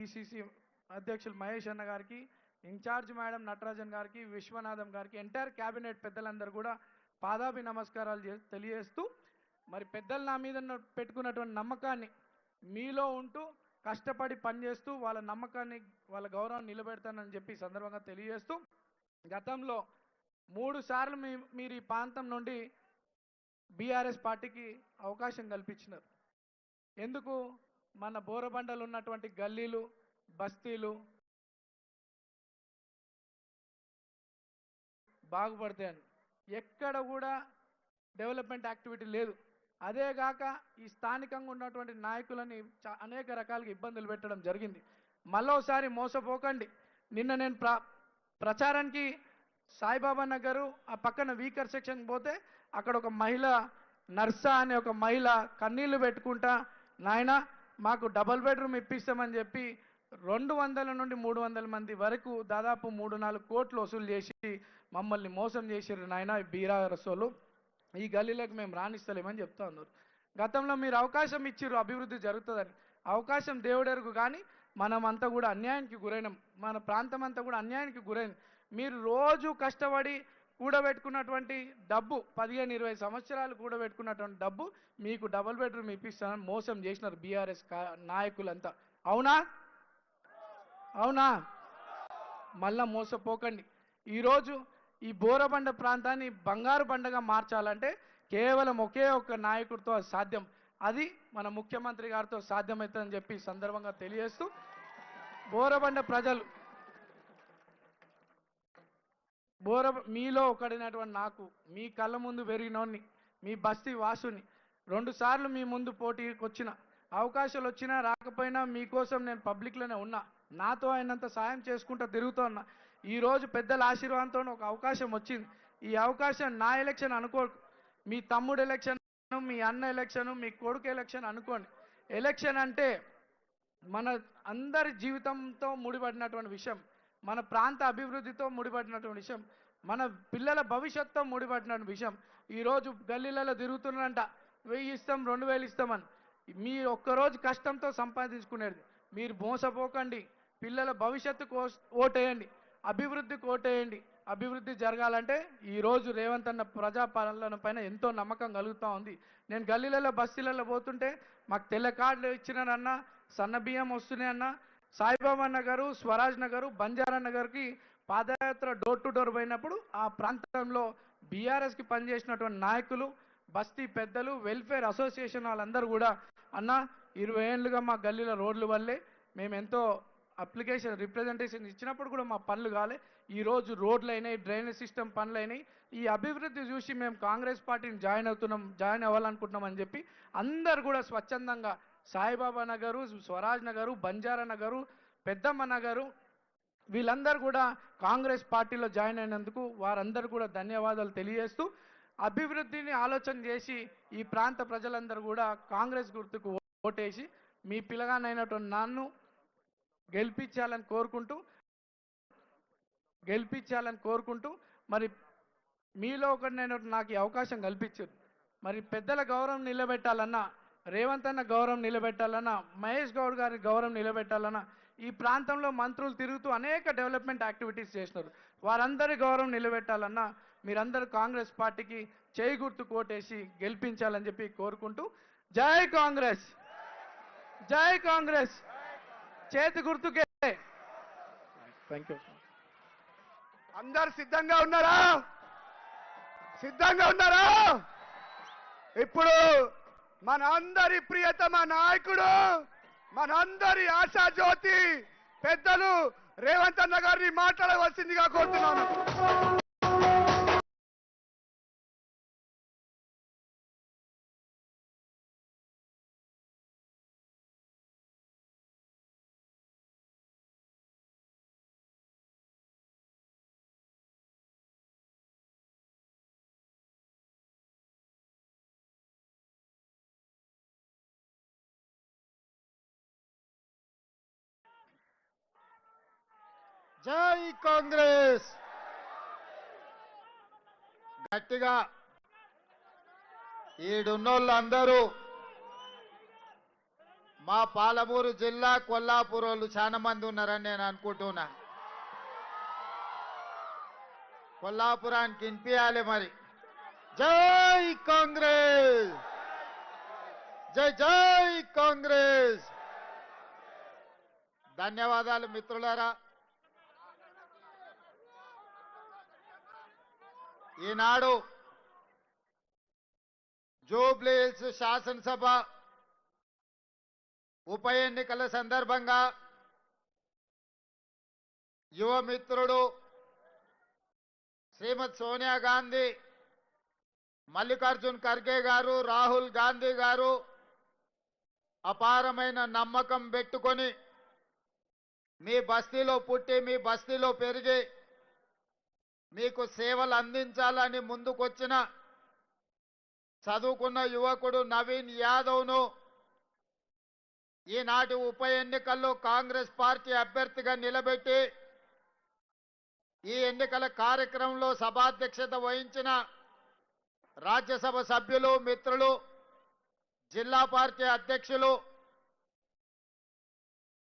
PCC అధ్యక్షులు మహేష్ అన్న గారికి ఇన్ఛార్జ్ మేడం నటరాజన్ గారికి విశ్వనాథం గారికి ఎంటైర్ క్యాబినెట్ పెద్దలందరూ కూడా పాదాభి నమస్కారాలు తెలియజేస్తూ మరి పెద్దలు నా మీద పెట్టుకున్నటువంటి నమ్మకాన్ని మీలో ఉంటూ కష్టపడి పనిచేస్తూ వాళ్ళ నమ్మకాన్ని వాళ్ళ గౌరవం నిలబెడతానని చెప్పి సందర్భంగా తెలియజేస్తూ గతంలో మూడు సార్లు మీ మీరు ఈ ప్రాంతం నుండి బీఆర్ఎస్ పార్టీకి అవకాశం కల్పించినారు. ఎందుకు? మన బోరబండలు ఉన్నటువంటి గల్లీలు బస్తీలు బాగుపడతాయని. ఎక్కడ కూడా డెవలప్మెంట్ యాక్టివిటీ లేదు. అదేగాక ఈ స్థానికంగా ఉన్నటువంటి నాయకులని చా- అనేక రకాలుగా ఇబ్బందులు పెట్టడం జరిగింది. మళ్ళోసారి మోసపోకండి. నిన్న నేను ప్ర ప్రచారానికి సాయిబాబా నగరు ఆ పక్కన వీకర్ సెక్షన్ పోతే అక్కడ ఒక మహిళ నర్సా అనే ఒక మహిళ కన్నీళ్ళు పెట్టుకుంటా నాయన మాకు డబల్ బెడ్రూమ్ ఇప్పిస్తామని చెప్పి రెండు వందల నుండి మూడు వందల మంది వరకు దాదాపు మూడు నాలుగు కోట్లు వసూలు చేసి మమ్మల్ని మోసం చేసిర్రు నాయన బీరా రసోలు ఈ గల్లీలకు మేము రాణిస్తలేమని చెప్తా ఉన్నారు. గతంలో మీరు అవకాశం ఇచ్చిర్రు అభివృద్ధి జరుగుతుందని. అవకాశం దేవుడెరుగు కానీ మనమంతా కూడా అన్యాయానికి గురైనాం. మన ప్రాంతం అంతా కూడా అన్యాయానికి గురైంది మీరు రోజు కష్టపడి కూడబెట్టుకున్నటువంటి డబ్బు పదిహేను ఇరవై సంవత్సరాలు కూడబెట్టుకున్నటువంటి డబ్బు మీకు డబుల్ బెడ్రూమ్ ఇప్పిస్తానని మోసం చేసినారు బీఆర్ఎస్ నాయకులంతా. అవునా? అవునా? మళ్ళా మోసపోకండి. ఈరోజు ఈ బోరబండ ప్రాంతాన్ని బంగారు బండగా మార్చాలంటే కేవలం ఒకే ఒక్క నాయకుడితో సాధ్యం. అది మన ముఖ్యమంత్రి గారితో సాధ్యమవుతుందని చెప్పి సందర్భంగా తెలియజేస్తూ బోరబండ ప్రజలు బోర మీలో ఒకడినటువంటి నాకు మీ కళ్ళ ముందు పెరిగినోన్ని మీ బస్తీ వాసుని రెండుసార్లు మీ ముందు పోటీకి వచ్చిన అవకాశాలు వచ్చినా రాకపోయినా మీకోసం నేను పబ్లిక్లోనే ఉన్నా నాతో అయినంత సాయం చేసుకుంటూ తిరుగుతూ ఉన్నా ఈరోజు పెద్దల ఆశీర్వాదంతో ఒక అవకాశం వచ్చింది. ఈ అవకాశం నా ఎలక్షన్ అనుకో మీ తమ్ముడు ఎలక్షన్ మీ అన్న ఎలక్షన్ మీ కొడుకు ఎలక్షన్ అనుకోండి. ఎలక్షన్ అంటే మన అందరి జీవితంతో ముడిపడినటువంటి విషయం. మన ప్రాంత అభివృద్ధితో ముడిపడినటువంటి విషయం మన పిల్లల భవిష్యత్తుతో ముడిపడినటువంటి విషయం ఈరోజు గల్లీలలో తిరుగుతున్నారంట వెయ్యి ఇస్తాం రెండు వేలు ఇస్తామని. మీరు ఒక్కరోజు కష్టంతో సంపాదించుకునేది మీరు మోసపోకండి. పిల్లల భవిష్యత్తుకు ఓస్- ఓటేయండి. అభివృద్ధికి ఓటేయండి. అభివృద్ధి జరగాలంటే ఈరోజు రేవంత్ అన్న ప్రజాపాలన పైన ఎంతో నమ్మకం కలుగుతూ ఉంది. నేను గల్లీలలో బస్సులలో పోతుంటే మాకు తెల్ల కార్డులు ఇచ్చినారన్న సన్న బియ్యం వస్తున్నాయన్న సాయిబాబా నగరు స్వరాజ్ నగరు బంజారా నగర్కి పాదయాత్ర డోర్ టు డోర్ పోయినప్పుడు ఆ ప్రాంతంలో బీఆర్ఎస్కి పనిచేసినటువంటి నాయకులు బస్తీ పెద్దలు వెల్ఫేర్ అసోసియేషన్ వాళ్ళందరూ కూడా అన్న ఇరవై ఏళ్ళుగా మా గల్లీలో రోడ్లు వల్లే మేము ఎంతో అప్లికేషన్ రిప్రజెంటేషన్ ఇచ్చినప్పుడు కూడా మా పనులు కాలే. ఈ రోజు రోడ్లు అయినాయి డ్రైనేజ్ సిస్టమ్ పనులు అయినాయి. ఈ అభివృద్ధి చూసి మేము కాంగ్రెస్ పార్టీని జాయిన్ అవుతున్నాం జాయిన్ అవ్వాలనుకుంటున్నాం అని చెప్పి అందరు కూడా స్వచ్ఛందంగా సాయిబాబా నగరు స్వరాజ్ నగరు బంజారా నగరు పెద్దమ్మ నగరు వీళ్ళందరూ కూడా కాంగ్రెస్ పార్టీలో జాయిన్ అయినందుకు వారందరూ కూడా ధన్యవాదాలు తెలియజేస్తూ అభివృద్ధిని ఆలోచన చేసి ఈ ప్రాంత ప్రజలందరూ కూడా కాంగ్రెస్ గుర్తుకు ఓటేసి మీ పిల్లగానైనటువంటి నన్ను గెలిపించాలని కోరుకుంటూ గెలిపించాలని కోరుకుంటూ మరి మీలో ఒకటినైనటువంటి నాకు ఈ అవకాశం కల్పించారు. మరి పెద్దల గౌరవం నిలబెట్టాలన్నా రేవంత్ అన్న గౌరవం నిలబెట్టాలన్నా మహేష్ గౌడ్ గారి గౌరవం నిలబెట్టాలన్నా ఈ ప్రాంతంలో మంత్రులు తిరుగుతూ అనేక డెవలప్మెంట్ యాక్టివిటీస్ చేసినారు వారందరి గౌరవం నిలబెట్టాలన్నా మీరందరూ కాంగ్రెస్ పార్టీకి చేయి గుర్తు కోటేసి గెలిపించాలని చెప్పి కోరుకుంటూ జై కాంగ్రెస్! జై కాంగ్రెస్! చేతి గుర్తుకే! థ్యాంక్ యూ అందరు సిద్ధంగా ఉన్నారా? సిద్ధంగా ఉన్నారా? ఇప్పుడు మన అందరి ప్రియతమ నాయకుడు మనందరి ఆశాజ్యోతి పెద్దలు రేవంత్ అన్న గారిని మాట్లాడవలసిందిగా కోరుతున్నాను. జై కాంగ్రెస్. గట్టిగా ఈడున్నోళ్ళందరూ మా పాలమూరు జిల్లా కొల్లాపూర్ వాళ్ళు చాలా మంది ఉన్నారని నేను అనుకుంటున్నా. కొల్లాపురానికి వినిపించాలి మరి. జై కాంగ్రెస్. జై జై కాంగ్రెస్. ధన్యవాదాలు మిత్రులారా. ఈనాడు జూబ్లీహిల్స్ శాసనసభ ఉప ఎన్నికల సందర్భంగా యువమిత్రుడు శ్రీమతి సోనియా గాంధీ మల్లికార్జున్ ఖర్గే గారు రాహుల్ గాంధీ గారు అపారమైన నమ్మకం పెట్టుకొని మీ బస్తీలో పుట్టి మీ బస్తీలో పెరిగి మీకు సేవలు అందించాలని ముందుకొచ్చిన చదువుకున్న యువకుడు నవీన్ యాదవ్ను ఈనాటి ఉప ఎన్నికల్లో కాంగ్రెస్ పార్టీ అభ్యర్థిగా నిలబెట్టి ఈ ఎన్నికల కార్యక్రమంలో సభాధ్యక్షత వహించిన రాజ్యసభ సభ్యులు మిత్రులు జిల్లా పార్టీ అధ్యక్షులు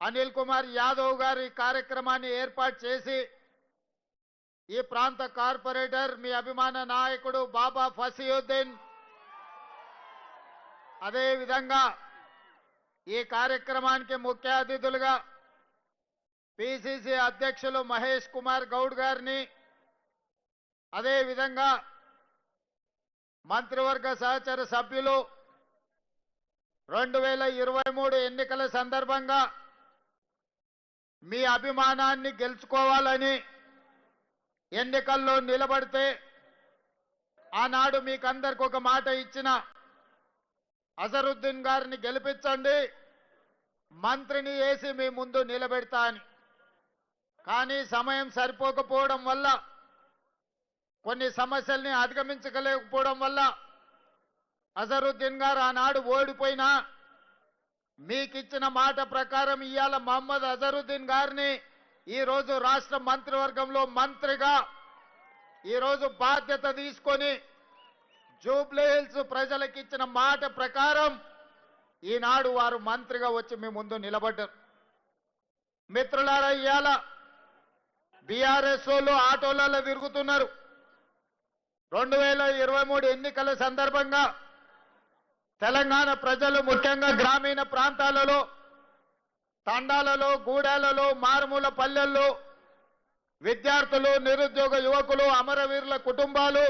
అనిల్ కుమార్ యాదవ్ గారు ఈ కార్యక్రమాన్ని ఏర్పాటు చేసి ఈ ప్రాంత కార్పొరేటర్ మీ అభిమాన నాయకుడు బాబా ఫసీయుద్దీన్. అదేవిధంగా ఈ కార్యక్రమానికి ముఖ్య అతిథులుగా పిసిసి అధ్యక్షులు మహేష్ కుమార్ గౌడ్ గారిని అదేవిధంగా మంత్రివర్గ సహచర సభ్యులు రెండు వేల ఇరవై మూడు ఎన్నికల సందర్భంగా మీ అభిమానాన్ని గెలుచుకోవాలని ఎన్నికల్లో నిలబడితే ఆనాడు మీకందరికి ఒక మాట ఇచ్చిన అజరుద్దీన్ గారిని గెలిపించండి మంత్రిని వేసి మీ ముందు నిలబెడతా అని. కానీ సమయం సరిపోకపోవడం వల్ల కొన్ని సమస్యల్ని అధిగమించగలేకపోవడం వల్ల అజరుద్దీన్ గారు ఆనాడు ఓడిపోయినా మీకిచ్చిన మాట ప్రకారం ఇవాళ మహమ్మద్ అజరుద్దీన్ గారిని ఈ రోజు రాష్ట్ర మంత్రివర్గంలో మంత్రిగా ఈ రోజు బాధ్యత తీసుకొని జూబ్లీ హిల్స్ ప్రజలకు ఇచ్చిన మాట ప్రకారం ఈనాడు వారు మంత్రిగా వచ్చి మీ ముందు నిలబడ్డారు. మిత్రులారా ఇవాళ బీఆర్ఎస్ వాళ్ళు ఆటోలలో తిరుగుతున్నారు. రెండు వేల ఇరవై మూడు ఎన్నికల సందర్భంగా తెలంగాణ ప్రజలు ముఖ్యంగా గ్రామీణ ప్రాంతాలలో తండాలలో గూడాలలో మారుమూల పల్లెల్లో విద్యార్థులు నిరుద్యోగ యువకులు అమరవీరుల కుటుంబాలు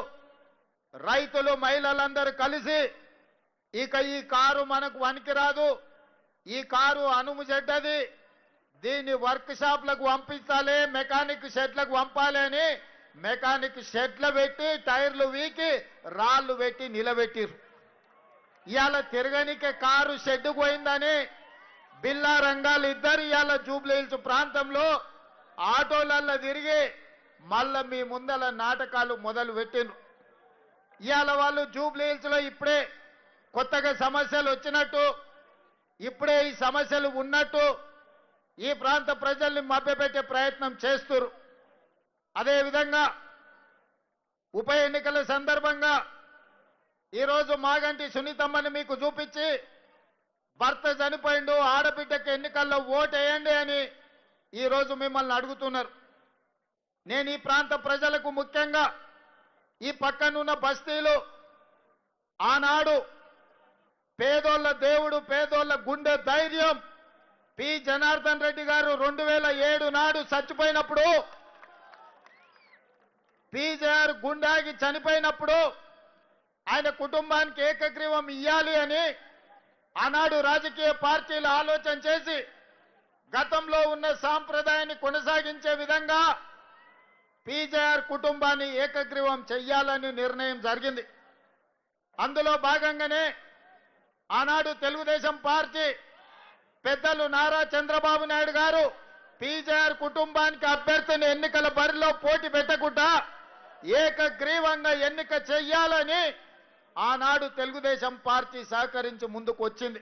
రైతులు మహిళలందరూ కలిసి ఇక ఈ కారు మనకు వనికిరాదు ఈ కారు అనుము చెడ్డది. దీన్ని వర్క్ షాప్లకు పంపించాలి మెకానిక్ షెడ్లకు పంపాలి అని మెకానిక్ షెడ్లు పెట్టి టైర్లు వీకి రాళ్ళు పెట్టి నిలబెట్టిరు ఇవాళ తిరగనికే కారు షెడ్ పోయిందని బిల్లా రంగాలు ఇద్దరు ఇవాళ జూబ్లీహిల్స్ ప్రాంతంలో ఆటోలల్లో తిరిగి మళ్ళా మీ ముందల నాటకాలు మొదలు పెట్టిండ్రు. ఇవాళ వాళ్ళు జూబ్లీహిల్స్లో ఇప్పుడే కొత్తగా సమస్యలు వచ్చినట్టు ఇప్పుడే ఈ సమస్యలు ఉన్నట్టు ఈ ప్రాంత ప్రజల్ని మభ్యపెట్టే ప్రయత్నం చేస్తురు అదేవిధంగా ఉప ఎన్నికల సందర్భంగా ఈరోజు మాగంటి సునీతమ్మని మీకు చూపించి భర్త చనిపోయిండు ఆడబిడ్డకి ఎన్నికల్లో ఓటేయండి అని ఈరోజు మిమ్మల్ని అడుగుతున్నారు. నేను ఈ ప్రాంత ప్రజలకు ముఖ్యంగా ఈ పక్కనున్న బస్తీలు ఆనాడు పేదోళ్ళ దేవుడు పేదోళ్ళ గుండె ధైర్యం. పి. జనార్దన్ రెడ్డి గారు రెండు వేల ఏడు నాడు చచ్చిపోయినప్పుడు పీజేఆర్ గుండాగి చనిపోయినప్పుడు ఆయన కుటుంబానికి ఏకగ్రీవం ఇయ్యాలి అని ఆనాడు రాజకీయ పార్టీలు ఆలోచన చేసి గతంలో ఉన్న సాంప్రదాయాన్ని కొనసాగించే విధంగా పీజేఆర్ కుటుంబాన్ని ఏకగ్రీవం చెయ్యాలని నిర్ణయం జరిగింది. అందులో భాగంగానే ఆనాడు తెలుగుదేశం పార్టీ పెద్దలు నారా చంద్రబాబు నాయుడు గారు పీజేఆర్ కుటుంబానికి అభ్యర్థిని ఎన్నికల బరిలో పోటీ పెట్టకుండా ఏకగ్రీవంగా ఎన్నిక చెయ్యాలని ఆనాడు తెలుగుదేశం పార్టీ సహకరించి ముందుకు వచ్చింది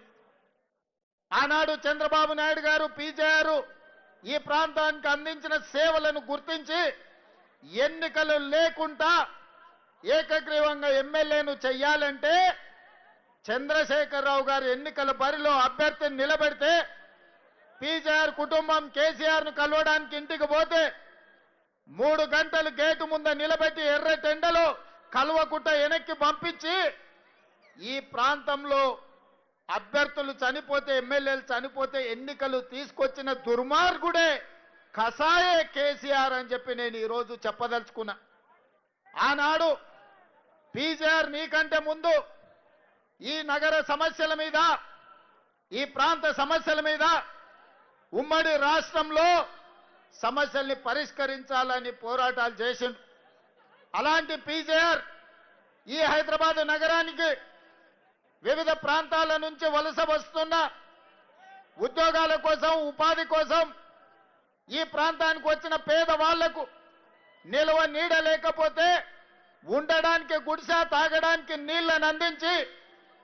ఆనాడు చంద్రబాబు నాయుడు గారు పీజేఆర్ ఈ ప్రాంతానికి అందించిన సేవలను గుర్తించి ఎన్నికలు లేకుండా ఏకగ్రీవంగా ఎమ్మెల్యేను చెయ్యాలంటే చంద్రశేఖరరావు గారు ఎన్నికల బరిలో అభ్యర్థిని నిలబెడితే పీజీఆర్ కుటుంబం కేసీఆర్ను కలవడానికి ఇంటికి పోతే మూడు గంటలు గేటు ముందు నిలబెట్టి ఎర్ర టెండలో కల్వకుట్ట వెనక్కి పంపించి ఈ ప్రాంతంలో అభ్యర్థులు చనిపోతే ఎమ్మెల్యేలు చనిపోతే ఎన్నికలు తీసుకొచ్చిన దుర్మార్గుడే కసాయే కేసీఆర్ అని చెప్పి నేను ఈరోజు చెప్పదలుచుకున్నా. ఆనాడు పీజీఆర్ నీకంటే ముందు ఈ నగర సమస్యల మీద ఈ ప్రాంత సమస్యల మీద ఉమ్మడి రాష్ట్రంలో సమస్యల్ని పరిష్కరించాలని పోరాటాలు చేసిండు. అలాంటి పీజేఆర్ ఈ హైదరాబాద్ నగరానికి వివిధ ప్రాంతాల నుంచి వలస వస్తున్న ఉద్యోగాల కోసం ఉపాధి కోసం ఈ ప్రాంతానికి వచ్చిన పేదవాళ్ళకు నిల్వ నీడ లేకపోతే ఉండడానికి గుడిసె తాగడానికి నీళ్ళను అందించి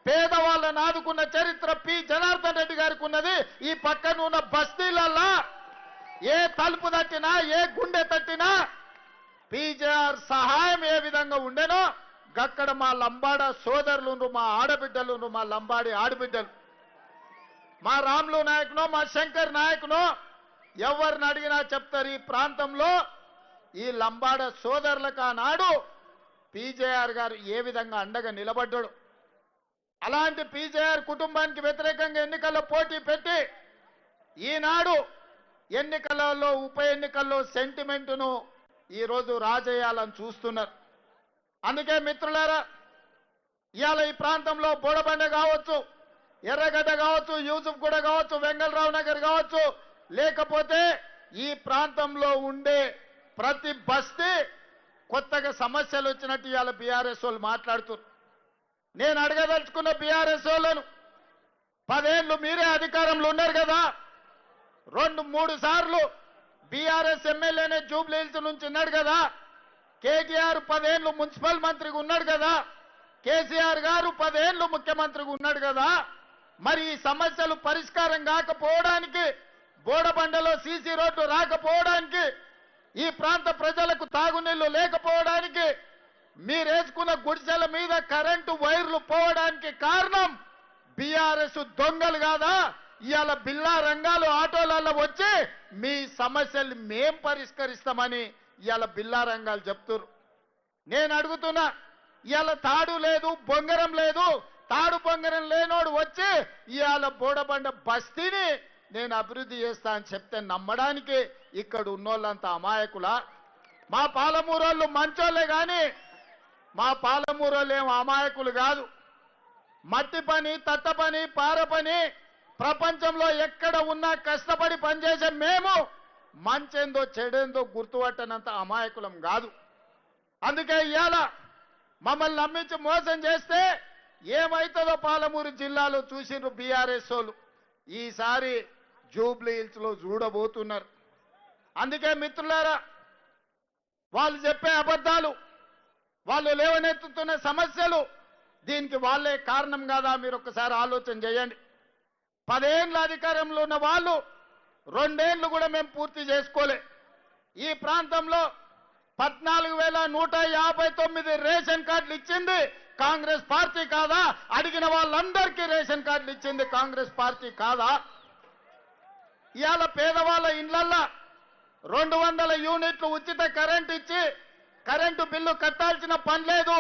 పేదవాళ్ళను ఆదుకున్న చరిత్ర పి. జనార్దన్ రెడ్డి గారికి ఉన్నది. ఈ పక్కన ఉన్న బస్తీలల్లా ఏ తలుపు తట్టినా ఏ గుండె తట్టినా పీజేఆర్ సహాయం ఏ విధంగా ఉండేనో గక్కడ మా లంబాడ సోదరులు మా ఆడబిడ్డలు మా లంబాడి ఆడబిడ్డలు. మా రాములు నాయకునో మా శంకర్ నాయకునో ఎవరిని అడిగినా చెప్తారు ఈ ప్రాంతంలో ఈ లంబాడ సోదరులకు ఆనాడు పీజేఆర్ గారు ఏ విధంగా అండగా నిలబడ్డాడు. అలాంటి పీజేఆర్ కుటుంబానికి వ్యతిరేకంగా ఎన్నికల్లో పోటీ పెట్టి ఈనాడు ఎన్నికలలో ఉప ఎన్నికల్లో సెంటిమెంటును ఈరోజు రాజేయాలని చూస్తున్నారు. అందుకే మిత్రులారా ఇవాళ ఈ ప్రాంతంలో బోడబండ కావచ్చు ఎర్రగడ్డ కావచ్చు యూసుఫ్ కూడా కావచ్చు వెంగళరావు నగర్ కావచ్చు లేకపోతే ఈ ప్రాంతంలో ఉండే ప్రతి బస్తీ కొత్తగా సమస్యలు వచ్చినట్టు ఇవాళ బీఆర్ఎస్ వాళ్ళు మాట్లాడుతున్నారు. నేను అడగదలుచుకున్న బీఆర్ఎస్ వాళ్ళను పదేళ్ళు మీరే అధికారంలో ఉన్నారు కదా రెండు మూడు సార్లు బీఆర్ఎస్ ఎమ్మెల్యేనే జూబ్లీహిల్స్ నుంచి ఉన్నాడు కదా. కేటీఆర్ పదేళ్ళు మున్సిపల్ మంత్రిగా ఉన్నాడు కదా. కేసీఆర్ గారు పదేళ్ళు ముఖ్యమంత్రిగా ఉన్నాడు కదా. మరి ఈ సమస్యలు పరిష్కారం కాకపోవడానికి బోడబండలో సీసీ రోడ్లు రాకపోవడానికి ఈ ప్రాంత ప్రజలకు తాగునీళ్ళు లేకపోవడానికి మీరేసుకున్న గుడిసెల మీద కరెంటు వైర్లు పోవడానికి కారణం బీఆర్ఎస్ దొంగలు కాదా? ఇవాళ బిల్లా రంగాలు ఆటోలలో వచ్చి మీ సమస్యలు మేం పరిష్కరిస్తామని ఇవాళ బిల్లా రంగాలు చెప్తున్నారు నేను అడుగుతున్నా ఇవాళ తాడు లేదు బొంగరం లేదు తాడు బొంగరం లేనోడు వచ్చి ఇవాళ బోడబండ బస్తీని నేను అభివృద్ధి చేస్తా అని చెప్తే నమ్మడానికి ఇక్కడ ఉన్నోళ్ళంతా అమాయకులా? మా పాలమూరోళ్ళు మంచోళ్ళే కానీ మా పాలమూరోళ్ళు ఏం అమాయకులు కాదు. మట్టి పని తట్ట పని పార పని ప్రపంచంలో ఎక్కడ ఉన్నా కష్టపడి పనిచేసే మేము మంచేందో చెడేందో గుర్తుపట్టనంత అమాయకులం కాదు. అందుకే ఇవాళ మమ్మల్ని నమ్మించి మోసం చేస్తే ఏమైతుందో పాలమూరు జిల్లాలో చూసిండ్రు బీఆర్ఎస్ వాళ్ళు. ఈసారి జూబ్లీ హిల్స్లో చూడబోతున్నారు. అందుకే మిత్రులారా వాళ్ళు చెప్పే అబద్ధాలు వాళ్ళు లేవనెత్తుతున్న సమస్యలు దీనికి వాళ్ళే కారణం కాదా మీరు ఒకసారి ఆలోచన చేయండి. పదేళ్ళ అధికారంలో ఉన్న వాళ్ళు రెండేళ్ళు కూడా మేము పూర్తి చేసుకోలే. ఈ ప్రాంతంలో పద్నాలుగు వేల నూట యాభై తొమ్మిది రేషన్ కార్డులు ఇచ్చింది కాంగ్రెస్ పార్టీ కాదా? అడిగిన వాళ్ళందరికీ రేషన్ కార్డులు ఇచ్చింది కాంగ్రెస్ పార్టీ కాదా? ఇవాళ పేదవాళ్ళ ఇండ్లల్లో రెండు వందల యూనిట్లు ఉచిత కరెంట్ ఇచ్చి కరెంటు బిల్లు కట్టాల్సిన పని లేదు.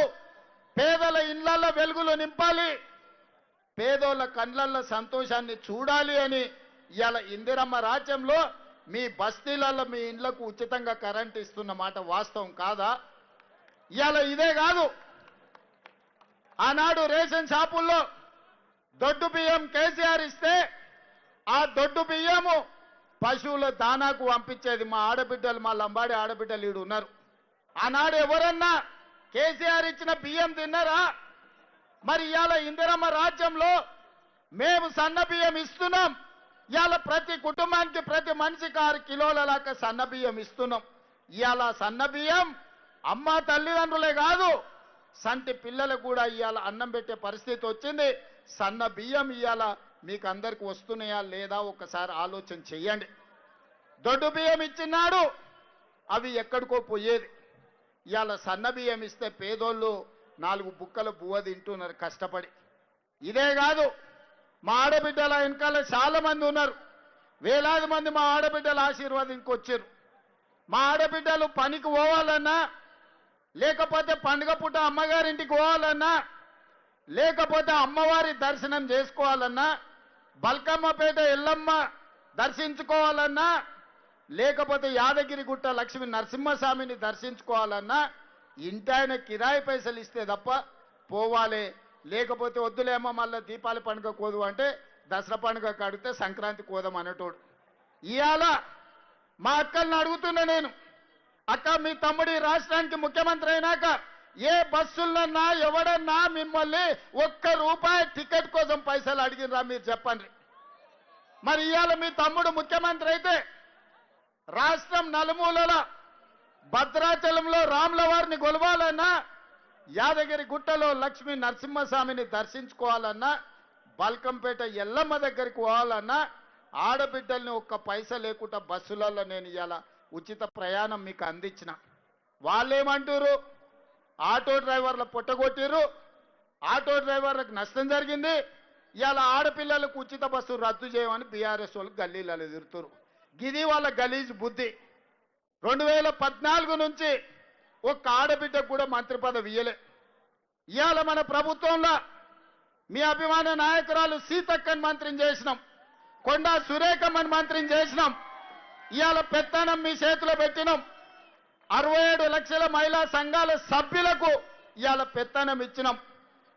పేదల ఇండ్లల్లో వెలుగులు నింపాలి. పేదోళ్ళ కండ్లల్లో సంతోషాన్ని చూడాలి అని ఇవాళ ఇందిరమ్మ రాజ్యంలో మీ బస్తీలలో మీ ఇండ్లకు ఉచితంగా కరెంట్ ఇస్తున్న మాట వాస్తవం కాదా? ఇవాళ ఇదే కాదు. ఆనాడు రేషన్ షాపుల్లో దొడ్డు బియ్యం కేసీఆర్ ఇస్తే ఆ దొడ్డు బియ్యము పశువుల దానాకు పంపించేది మా ఆడబిడ్డలు మా లంబాడి ఆడబిడ్డలు ఈడు ఉన్నారు. ఆనాడు ఎవరన్నా కేసీఆర్ ఇచ్చిన బియ్యం తిన్నారా? మరి ఇవాళ ఇందిరమ్మ రాజ్యంలో మేము సన్న బియ్యం ఇస్తున్నాం. ఇవాళ ప్రతి కుటుంబానికి ప్రతి మనిషికి ఆరు కిలోల లాగా సన్న బియ్యం ఇస్తున్నాం. ఇవాళ సన్న బియ్యం అమ్మ తల్లిదండ్రులే కాదు సంటి పిల్లలకు కూడా ఇవాళ అన్నం పెట్టే పరిస్థితి వచ్చింది. సన్న బియ్యం ఇవాళ మీకు అందరికి వస్తున్నాయా లేదా ఒకసారి ఆలోచన చెయ్యండి. దొడ్డు బియ్యం ఇచ్చినాడు అవి ఎక్కడికో పోయేది. ఇవాళ సన్న బియ్యం ఇస్తే పేదోళ్ళు నాలుగు బుక్కల బువ్వ తింటున్నారు కష్టపడి. ఇదే కాదు మా ఆడబిడ్డల వెనకాల చాలా మంది ఉన్నారు. వేలాది మంది మా ఆడబిడ్డల ఆశీర్వాదంకి వచ్చారు మా ఆడబిడ్డలు పనికి పోవాలన్నా లేకపోతే పండుగ పూట అమ్మగారింటికి పోవాలన్నా లేకపోతే అమ్మవారి దర్శనం చేసుకోవాలన్నా బల్కమ్మపేట ఎల్లమ్మ దర్శించుకోవాలన్నా లేకపోతే యాదగిరిగుట్ట లక్ష్మీ నరసింహస్వామిని దర్శించుకోవాలన్నా ఇంటాయన కిరాయి పైసలు ఇస్తే తప్ప పోవాలి. లేకపోతే వద్దులేమో మళ్ళీ దీపావళి పండుగ కోదు అంటే దసరా పండుగ కడితే సంక్రాంతి కోదాం అనేటోడు. ఇవాళ మా అక్కల్ని అడుగుతున్నా నేను. అక్క మీ తమ్ముడి రాష్ట్రానికి ముఖ్యమంత్రి అయినాక ఏ బస్సులన్నా ఎవడన్నా మిమ్మల్ని ఒక్క రూపాయి టికెట్ కోసం పైసలు అడిగినరా మీరు చెప్పండి. మరి ఇవాళ మీ తమ్ముడు ముఖ్యమంత్రి అయితే రాష్ట్రం నలుమూలల భద్రాచలంలో రాముల వారిని కొలవాలన్నా యాదగిరి గుట్టలో లక్ష్మీ నరసింహస్వామిని దర్శించుకోవాలన్నా బల్కంపేట ఎల్లమ్మ దగ్గరికి పోవాలన్నా ఆడబిడ్డల్ని ఒక్క పైస లేకుండా బస్సులలో నేను ఇలా ఉచిత ప్రయాణం మీకు అందించిన. వాళ్ళేమంటారు ఆటో డ్రైవర్ల పొట్టగొట్టిర్రు ఆటో డ్రైవర్లకు నష్టం జరిగింది? ఇవాళ ఆడపిల్లలకు ఉచిత బస్సు రద్దు చేయమని బీఆర్ఎస్ వాళ్ళు గల్లీలలో ఎదురుతారు గిది వాళ్ళ గలీజ్ బుద్ధి. రెండు వేల పద్నాలుగు నుంచి ఒక్క ఆడబిడ్డకు కూడా మంత్రి పదవి ఇయ్యలే. ఇవాళ మన ప్రభుత్వంలో మీ అభిమాన నాయకురాలు సీతక్కని మంత్రిని చేసినాం. కొండా సురేఖమ్మని మంత్రిని చేసినాం. ఇవాళ పెత్తనం మీ చేతిలో పెట్టినాం. అరవై ఏడు లక్షల మహిళా సంఘాల సభ్యులకు ఇవాళ పెత్తనం ఇచ్చినాం.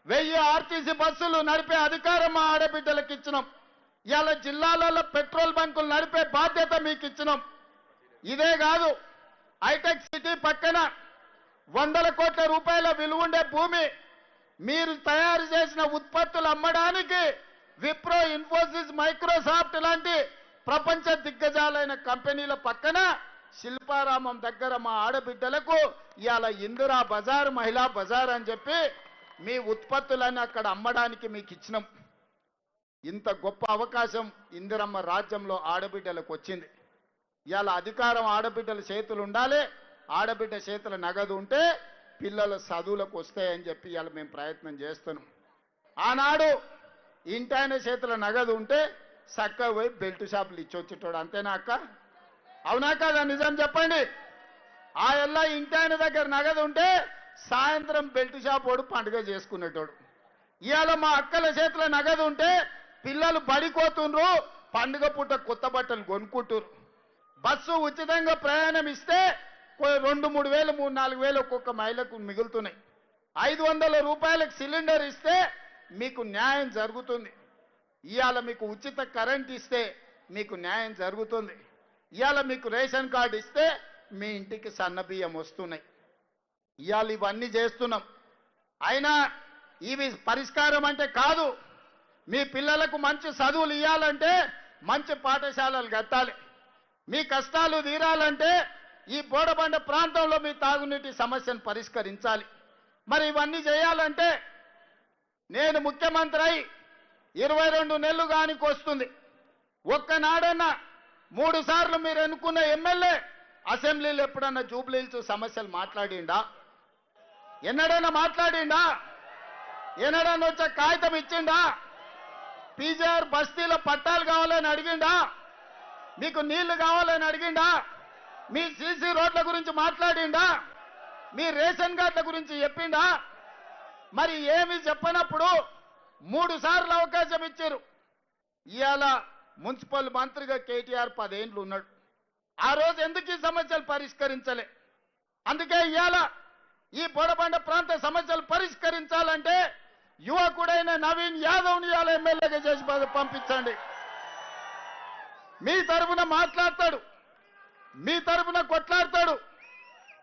వెయ్యి ఆర్టీసీ బస్సులు నడిపే అధికారం మా ఆడబిడ్డలకు ఇచ్చినాం. ఇవాళ జిల్లాలలో పెట్రోల్ బంకులు నడిపే బాధ్యత మీకు ఇచ్చినాం ఇదే కాదు హైటెక్ సిటీ పక్కన వందల కోట్ల రూపాయల విలువుండే భూమి మీరు తయారు చేసిన ఉత్పత్తులు అమ్మడానికి విప్రో ఇన్ఫోసిస్ మైక్రోసాఫ్ట్ లాంటి ప్రపంచ దిగ్గజాలైన కంపెనీల పక్కన శిల్పారామం దగ్గర మా ఆడబిడ్డలకు ఇవాళ ఇందిరా బజార్ మహిళా బజార్ అని చెప్పి మీ ఉత్పత్తులను అక్కడ అమ్మడానికి మీకు ఇచ్చినాం. ఇంత గొప్ప అవకాశం ఇందిరమ్మ రాజ్యంలో ఆడబిడ్డలకు వచ్చింది. ఇవాళ అధికారం ఆడబిడ్డల చేతులు ఉండాలి ఆడబిడ్డ చేతుల నగదు ఉంటే పిల్లల చదువులకు వస్తాయని చెప్పి ఇవాళ మేము ప్రయత్నం చేస్తున్నాం. ఆనాడు ఇంటాయన చేతుల నగదు ఉంటే చక్కగా పోయి బెల్ట్ షాపులు ఇచ్చొచ్చేటోడు అంతేనా అక్క? అవునా కాదా నిజం చెప్పండి. ఆ ఎల్లా ఇంటాయన దగ్గర నగదు ఉంటే సాయంత్రం బెల్ట్ షాప్ వాడు పండుగ చేసుకునేటోడు. ఇవాళ మా అక్కల చేతుల నగదు ఉంటే పిల్లలు బడికోతుండ్రు పండుగ పూట కొత్త బట్టలు కొనుక్కుంటారు బస్సు ఉచితంగా ప్రయాణం ఇస్తే రెండు మూడు వేలు మూడు నాలుగు వేలు ఒక్కొక్క మహిళకు మిగులుతున్నాయి. ఐదు వందల రూపాయలకు సిలిండర్ ఇస్తే మీకు న్యాయం జరుగుతుంది. ఇవాళ మీకు ఉచిత కరెంట్ ఇస్తే మీకు న్యాయం జరుగుతుంది. ఇవాళ మీకు రేషన్ కార్డు ఇస్తే మీ ఇంటికి సన్న బియ్యం వస్తున్నాయి. ఇవాళ ఇవన్నీ చేస్తున్నాం. అయినా ఇవి పరిష్కారం అంటే కాదు. మీ పిల్లలకు మంచి చదువులు ఇవ్వాలంటే మంచి పాఠశాలలు కట్టాలి. మీ కష్టాలు తీరాలంటే ఈ బోడబండ ప్రాంతంలో మీ తాగునీటి సమస్యను పరిష్కరించాలి. మరి ఇవన్నీ చేయాలంటే నేను ముఖ్యమంత్రి అయి ఇరవై రెండు నెలలు కానికి వస్తుంది ఒక్కనాడన్నా మూడు సార్లు మీరు ఎన్నుకున్న ఎమ్మెల్యే అసెంబ్లీలో ఎప్పుడన్నా జూబ్లీల్స్ సమస్యలు మాట్లాడిండా? ఎన్నడైనా మాట్లాడిండా? ఎన్నడన్నా వచ్చే కాగితం ఇచ్చిండా? పీజీఆర్ బస్తీలో పట్టాలు కావాలని అడిగిండా? మీకు నీళ్ళు కావాలని అడిగిండా? మీ సీసీ రోడ్ల గురించి మాట్లాడిండా? మీ రేషన్ కార్డుల గురించి చెప్పిండా? మరి ఏమి చెప్పనప్పుడు మూడు సార్లు అవకాశం ఇచ్చారు. ఇవాళ మున్సిపల్ మంత్రిగా కేటీఆర్ పదేండ్లు ఉన్నాడు. ఆ రోజు ఎందుకు ఈ సమస్యలు పరిష్కరించలే? అందుకే ఇవాళ ఈ బొడబండ ప్రాంత సమస్యలు పరిష్కరించాలంటే యువకుడైన నవీన్ యాదవ్ని ఇవాళ ఎమ్మెల్యేగా చేసి పంపించండి. మీ తరపున మాట్లాడతాడు. మీ తరపున కొట్లాడతాడు.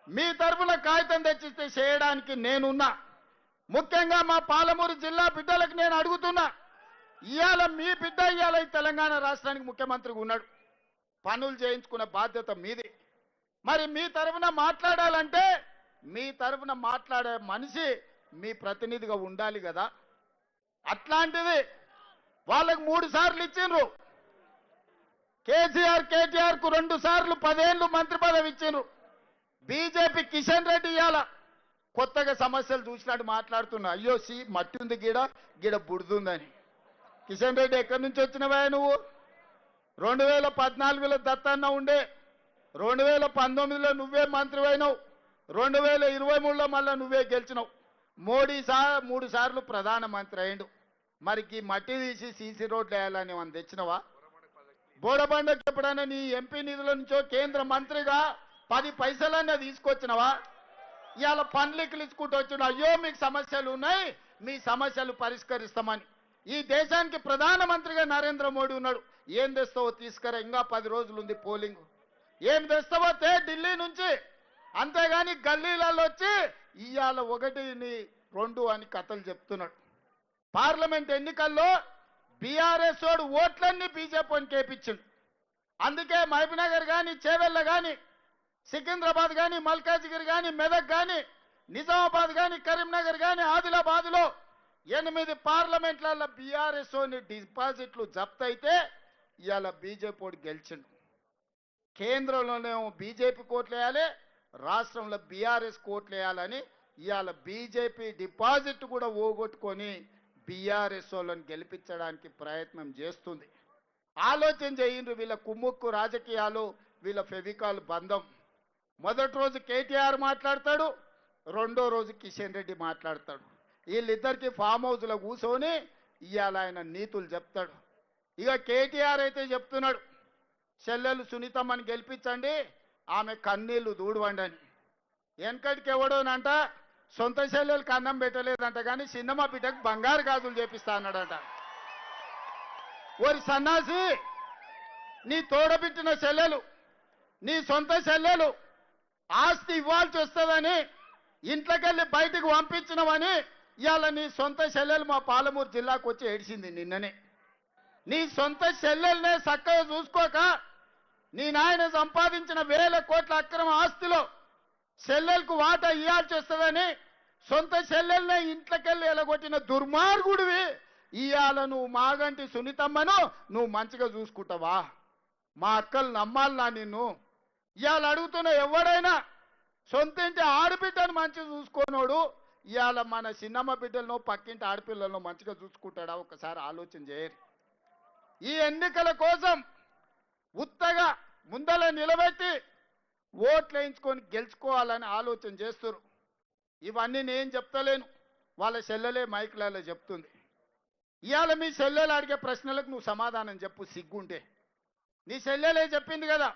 మీ తరపున కాగితం తెచ్చిస్తే చేయడానికి నేనున్నా. ముఖ్యంగా మా పాలమూరు జిల్లా బిడ్డలకు నేను అడుగుతున్నా. ఇవాళ మీ బిడ్డ ఇవాళ ఈ తెలంగాణ రాష్ట్రానికి ముఖ్యమంత్రిగా ఉన్నాడు. పనులు చేయించుకునే బాధ్యత మీది. మరి మీ తరపున మాట్లాడాలంటే మీ తరపున మాట్లాడే మనిషి మీ ప్రతినిధిగా ఉండాలి కదా. అట్లాంటిది వాళ్ళకు మూడు సార్లు ఇచ్చిండ్రు. కేసీఆర్ కేటీఆర్కు రెండు సార్లు పదేళ్ళు మంత్రి పదవి ఇచ్చిండ్రు. బీజేపీ కిషన్ రెడ్డి ఇవాళ కొత్తగా సమస్యలు చూసినట్టు మాట్లాడుతున్నా. అయ్యో సి మట్టి ఉంది గీడ గీడ బుడుతుందని కిషన్ రెడ్డి ఎక్కడి నుంచి వచ్చినవా నువ్వు? రెండు వేల పద్నాలుగులో దత్తన్న ఉండే. రెండు వేల పంతొమ్మిదిలో నువ్వే మంత్రి అయినావు. రెండు వేల ఇరవై మూడులో మళ్ళీ నువ్వే గెలిచినావు. మోడీ సా మూడు సార్లు ప్రధానమంత్రి అయిండు మరికి మట్టి తీసి సీసీ రోడ్లు వేయాలని మనం తెచ్చినవా? బోడబండకి ఎప్పుడైనా నీ ఎంపీ నిధుల నుంచో కేంద్ర మంత్రిగా పది పైసలన్నా తీసుకొచ్చినవా? ఇవాళ పనులు ఇచ్చుకుంటూ వచ్చిన అయ్యో మీకు సమస్యలు ఉన్నాయి. మీ సమస్యలు పరిష్కరిస్తామని. ఈ దేశానికి ప్రధానమంత్రిగా నరేంద్ర మోడీ ఉన్నాడు. ఏం తెస్తావో తీసుకురా. ఇంకా పది రోజులు ఉంది పోలింగ్. ఏం తెస్తావో తే ఢిల్లీ నుంచి. అంతేగాని గల్లీలలో వచ్చి ఇవాళ ఒకటిని రెండు అని కథలు చెప్తున్నాడు. పార్లమెంట్ ఎన్నికల్లో బీఆర్ఎస్ వాడు ఓట్లన్నీ బీజేపీని కేపించిండు అందుకే మహబూబ్నగర్ కానీ చేవెళ్ళ కానీ సికింద్రాబాద్ కానీ మల్కాజ్గిరి కానీ మెదక్ కానీ నిజామాబాద్ కానీ కరీంనగర్ కానీ ఆదిలాబాద్లో ఎనిమిది పార్లమెంట్లలో బీఆర్ఎస్ డిపాజిట్లు జప్తు అయితే ఇవాళ బీజేపీ వాడు గెలిచిండు. కేంద్రంలోనేమో బీజేపీ కోట్లు వేయాలి రాష్ట్రంలో బీఆర్ఎస్ కోట్లు వేయాలని ఇవాళ బీజేపీ డిపాజిట్ కూడా ఓగొట్టుకొని బీఆర్ఎస్ వాళ్ళని గెలిపించడానికి ప్రయత్నం చేస్తుంది. ఆలోచన చేయండి వీళ్ళ కుమ్ముక్కు రాజకీయాలు వీళ్ళ ఫెవికాల్ బంధం. మొదటి రోజు కేటీఆర్ మాట్లాడతాడు రెండో రోజు కిషన్ రెడ్డి మాట్లాడతాడు. వీళ్ళిద్దరికి ఫామ్ హౌస్లో కూర్చొని ఇవాళ ఆయన నీతులు చెప్తాడు. ఇక కేటీఆర్ అయితే చెప్తున్నాడు చెల్లెలు సునీతమ్మని గెలిపించండి ఆమె కన్నీళ్ళు దూడవండి అని వెనకటికి ఎవడోనంట సొంత చెల్లెలకు అన్నం పెట్టలేదంట కానీ సినిమా బిడ్డకు బంగారు గాజులు చేపిస్తా అన్నాడట. ఓరి సన్నాసి నీ తోడబిట్టిన చెల్లెలు నీ సొంత చెల్లెలు ఆస్తి ఇవ్వాల్సి వస్తుందని ఇంట్లోకెళ్ళి బయటకు పంపించినవని ఇవాళ నీ సొంత చెల్లెలు మా పాలమూరు జిల్లాకు వచ్చి ఏడిచింది నిన్ననే. నీ సొంత చెల్లెల్నే చక్కగా చూసుకోక నీ నాయన సంపాదించిన వేల కోట్ల అక్రమ ఆస్తిలో చెల్లెలకు వాటా ఇవ్వాల్సి వస్తుందని సొంత చెల్లెల్నే ఇంట్లోకెళ్ళి ఎలగొట్టిన దుర్మార్గుడివి. ఇవాళ నువ్వు మాగంటి సునీతమ్మను నువ్వు మంచిగా చూసుకుంటావా? మా అక్కలు నమ్మాలనా నిన్ను? ఇవాళ అడుగుతున్న ఎవడైనా సొంత ఇంటి ఆడబిడ్డను మంచిగా చూసుకోనోడు ఇవాళ మన చిన్నమ్మ బిడ్డలను పక్కింటి ఆడపిల్లలను మంచిగా చూసుకుంటాడా? ఒకసారి ఆలోచన చేయరు ఈ ఎన్నికల కోసం ఉత్తగా ముందల నిలబెట్టి ఓట్లు వేయించుకొని గెలుచుకోవాలని ఆలోచన చేస్తారు ఇవన్నీ నేను చెప్తలేను. వాళ్ళ చెల్లెలే మైకులలో చెప్తుంది. ఇవాళ మీ చెల్లెలు అడిగే ప్రశ్నలకు నువ్వు సమాధానం చెప్పు సిగ్గుంటే. నీ చెల్లెలే చెప్పింది కదా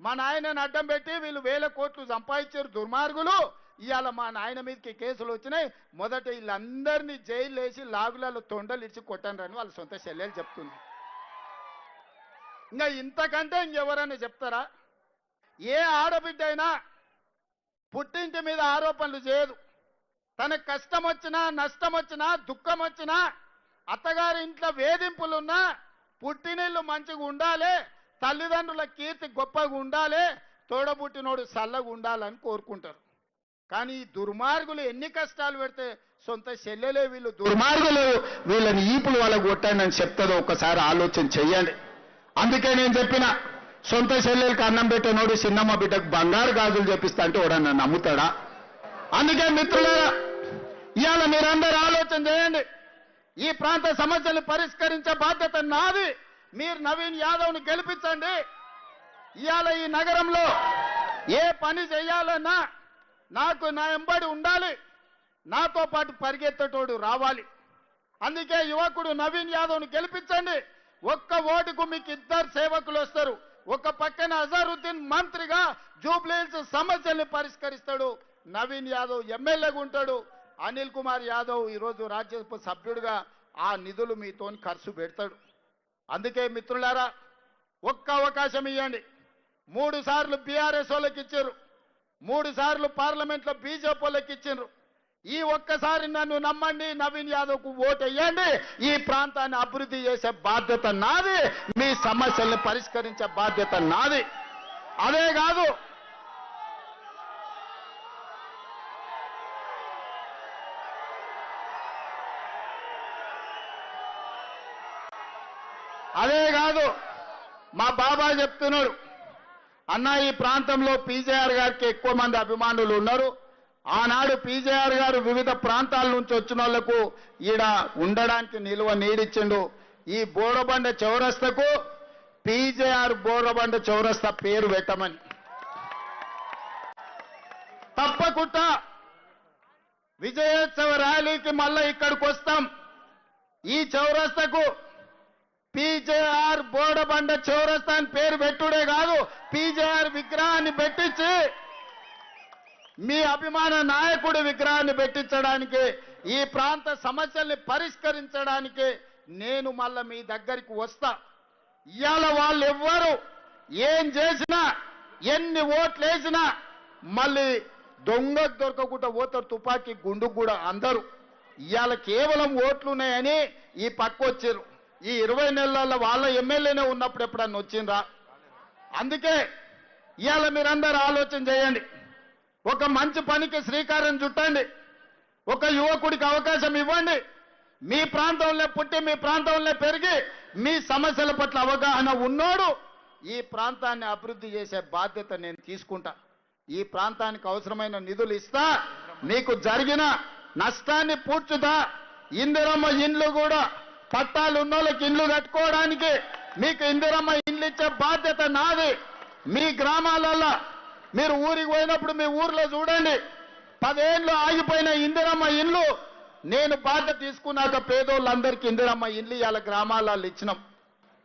మా నాయనని అడ్డం పెట్టి వీళ్ళు వేల కోట్లు సంపాదించారు దుర్మార్గులు. ఇవాళ మా నాయన మీదకి కేసులు వచ్చినాయి. మొదట వీళ్ళందరినీ జైలు వేసి లాగులలో తొండలు ఇచ్చి కొట్టండి వాళ్ళ సొంత చెల్లెలు చెప్తుంది. ఇంకా ఇంతకంటే ఇంకెవరైనా చెప్తారా? ఏ ఆడబిడ్డ అయినా పుట్టింటి మీద ఆరోపణలు చేయదు. తనకు కష్టం వచ్చినా నష్టం వచ్చినా దుఃఖం వచ్చినా అత్తగారి ఇంట్లో వేధింపులున్నా పుట్టినీళ్ళు మంచిగా ఉండాలి తల్లిదండ్రుల కీర్తి గొప్పగా ఉండాలి తోడబుట్టినోడు చల్లగా ఉండాలని కోరుకుంటారు. కానీ ఈ దుర్మార్గులు ఎన్ని కష్టాలు పెడితే సొంత చెల్లెలే వీళ్ళు దుర్మార్గులు వీళ్ళని ఈపులు వాళ్ళకు కొట్టండి అని చెప్తుందో ఒకసారి ఆలోచన చెయ్యండి అందుకే నేను చెప్పిన సొంత చెల్లెలకి అన్నం పెట్టినోడు చిన్నమ్మ బిడ్డకు బంగారు గాజులు చెప్పిస్తా అంటే వాడన్నా నమ్ముతాడా? అందుకే మిత్రులారా ఇవాళ మీరందరూ ఆలోచన చేయండి. ఈ ప్రాంత సమస్యలు పరిష్కరించే బాధ్యత నాది. మీరు నవీన్ యాదవ్ని గెలిపించండి. ఇవాళ ఈ నగరంలో ఏ పని చేయాలన్నా నాకు నా ఎంబడి ఉండాలి. నాతో పాటు పరిగెత్తటోడు రావాలి. అందుకే యువకుడు నవీన్ యాదవ్ను గెలిపించండి. ఒక్క ఓటుకు మీకు ఇద్దరు సేవకులు వస్తారు. ఒక పక్కన అజారుద్దీన్ మంత్రిగా జూబ్లీహిల్స్ సమస్యల్ని పరిష్కరిస్తాడు. నవీన్ యాదవ్ ఎమ్మెల్యేగా ఉంటాడు. అనిల్ కుమార్ యాదవ్ ఈరోజు రాజ్యసభ సభ్యుడిగా ఆ నిధులు మీతోని ఖర్చు పెడతాడు. అందుకే మిత్రులారా ఒక్క అవకాశం ఇవ్వండి మూడు సార్లు బీఆర్ఎస్ వాళ్ళకి ఇచ్చారు. మూడు సార్లు పార్లమెంట్లో బీజేపీ వాళ్ళకి ఇచ్చారు. ఈ ఒక్కసారి నన్ను నమ్మండి నవీన్ యాదవ్కు ఓటు వేయండి. ఈ ప్రాంతాన్ని అభివృద్ధి చేసే బాధ్యత నాది. మీ సమస్యల్ని పరిష్కరించే బాధ్యత నాది. అదే కాదు అదే కాదు మా బాబా చెప్తున్నాడు అన్న ఈ ప్రాంతంలో పీజేఆర్ గారికి ఎక్కువ మంది అభిమానులు ఉన్నారు. ఆనాడు పీజేఆర్ గారు వివిధ ప్రాంతాల నుంచి వచ్చిన వాళ్ళకు ఈడ ఉండడానికి నిలువ నీడిచ్చిండు. ఈ బోరబండ చౌరస్తకు పీజేఆర్ బోరబండ చౌరస్తా పేరు పెట్టమని. తప్పకుండా విజయోత్సవ ర్యాలీకి మళ్ళా ఇక్కడికి వస్తాం. ఈ చౌరస్తకు పీజేఆర్ బోడబండ చౌరస్తా అని పేరు పెట్టుడే కాదు. పీజేఆర్ విగ్రహాన్ని పెట్టించి మీ అభిమాన నాయకుడి విగ్రహాన్ని పెట్టించడానికి ఈ ప్రాంత సమస్యల్ని పరిష్కరించడానికి నేను మళ్ళా మీ దగ్గరికి వస్తా. ఇవాళ వాళ్ళు ఎవ్వరు ఏం చేసినా ఎన్ని ఓట్లు వేసినా మళ్ళీ దొంగకు దొరకకుండా పోతారు తుపాకీ గుండుకు కూడా అందరూ. ఇవాళ కేవలం ఓట్లు ఉన్నాయని ఈ పక్క వచ్చారు. ఈ ఇరవై నెలల వాళ్ళ ఎమ్మెల్యేనే ఉన్నప్పుడు ఎప్పుడన్నా వచ్చిండ్రా? అందుకే ఇవాళ మీరందరూ ఆలోచన చేయండి. ఒక మంచి పనికి శ్రీకారం చుట్టండి. ఒక యువకుడికి అవకాశం ఇవ్వండి. మీ ప్రాంతంలో పుట్టి మీ ప్రాంతంలో పెరిగి మీ సమస్యల పట్ల అవగాహన ఉన్నోడు ఈ ప్రాంతాన్ని అభివృద్ధి చేసే బాధ్యత నేను తీసుకుంటా. ఈ ప్రాంతానికి అవసరమైన నిధులు ఇస్తా మీకు జరిగిన నష్టాన్ని పూడ్చుతా. ఇందిరమ్మ ఇండ్లు కూడా పట్టాలు ఉన్నోళ్ళకి ఇండ్లు కట్టుకోవడానికి మీకు ఇందిరమ్మ ఇండ్లు ఇచ్చే బాధ్యత నాది. మీ గ్రామాలలో మీరు ఊరికి పోయినప్పుడు మీ ఊర్లో చూడండి. పదేళ్ళు ఆగిపోయిన ఇందిరమ్మ ఇండ్లు. నేను బాధ్యత తీసుకున్నాక పేదోళ్ళందరికీ ఇందిరమ్మ ఇండ్లు ఇవాళ గ్రామాలలో ఇచ్చినాం.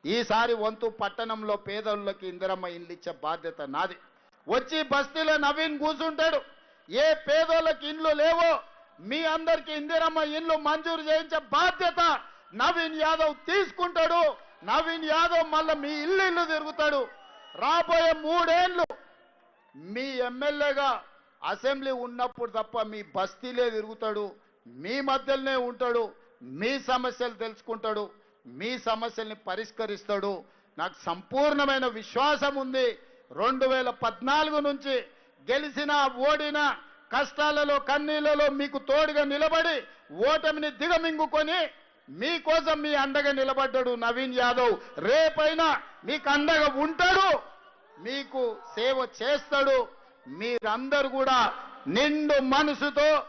ఈసారి వంతు పట్టణంలో పేదోళ్ళకి ఇందిరమ్మ ఇండ్లు ఇచ్చే బాధ్యత నాది. వచ్చి బస్తీలో నవీన్ కూర్చుంటాడు. ఏ పేదోళ్ళకి ఇండ్లు లేవో మీ అందరికి ఇందిరమ్మ ఇండ్లు మంజూరు చేయించే బాధ్యత నవీన్ యాదవ్ తీసుకుంటాడు. నవీన్ యాదవ్ మళ్ళీ మీ ఇల్లు ఇల్లు తిరుగుతాడు. రాబోయే మూడేళ్ళు మీ ఎమ్మెల్యేగా అసెంబ్లీ ఉన్నప్పుడు తప్ప మీ బస్తీలే తిరుగుతాడు మీ మధ్యలోనే ఉంటాడు మీ సమస్యలు తెలుసుకుంటాడు మీ సమస్యల్ని పరిష్కరిస్తాడు. నాకు సంపూర్ణమైన విశ్వాసం ఉంది. రెండు వేల పద్నాలుగు నుంచి గెలిచిన ఓడిన కష్టాలలో కన్నీళ్ళలో మీకు తోడుగా నిలబడి ఓటమిని దిగమింగుకొని మీకోసం మీ అండగా నిలబడ్డాడు నవీన్ యాదవ్. రేపైనా మీకు అండగా ఉంటాడు. మీకు సేవ చేస్తాడు. మీరందరూ కూడా నిండు మనసుతో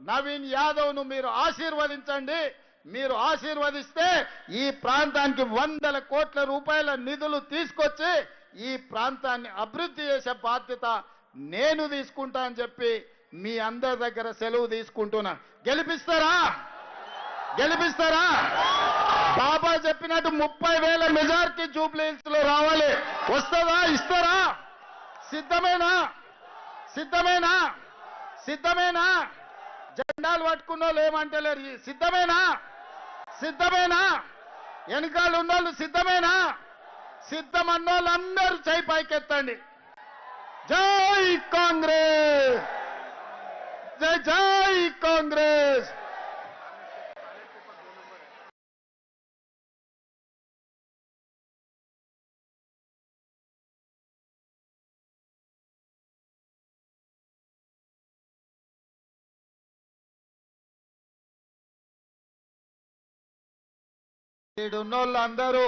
నవీన్ యాదవ్ను మీరు ఆశీర్వదించండి. మీరు ఆశీర్వదిస్తే ఈ ప్రాంతానికి వందల కోట్ల రూపాయల నిధులు తీసుకొచ్చి ఈ ప్రాంతాన్ని అభివృద్ధి చేసే బాధ్యత నేను తీసుకుంటా అని చెప్పి మీ అందరి దగ్గర సెలవు తీసుకుంటున్నా. గెలిపిస్తారా? గెలిపిస్తారా? బాబా చెప్పినట్టు ముప్పై వేల మెజార్టీ జూబ్లీహిల్స్లో రావాలి. వస్తుందా? ఇస్తారా? సిద్ధమేనా? సిద్ధమేనా? సిద్ధమేనా? జెండాలు పట్టుకున్న వాళ్ళు ఏమంటలేరు? సిద్ధమేనా? సిద్ధమేనా? వెనకాల ఉన్నోళ్ళు సిద్ధమేనా? సిద్ధమన్నోళ్ళందరూ చేయి పైకెత్తండి. జై కాంగ్రెస్! జై జై కాంగ్రెస్! ఈడున్నోళ్ళందరూ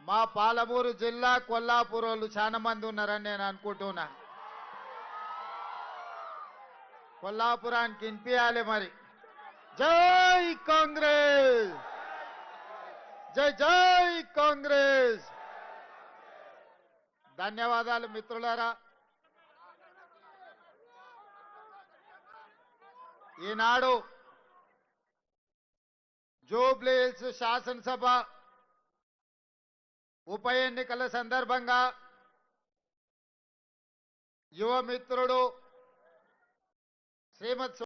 మా పాలమూరు జిల్లా కొల్లాపూర్ వాళ్ళు చాలా మంది ఉన్నారని నేను అనుకుంటున్నా. కొల్లాపురానికి వినిపించాలి మరి. జై కాంగ్రెస్! జై జై కాంగ్రెస్! ధన్యవాదాలు మిత్రులారా. ఈనాడు జూబ్లీహిల్స్ శాసనసభ ఉప ఎన్నికల సందర్భంగా యువమిత్రుడు శ్రీమత్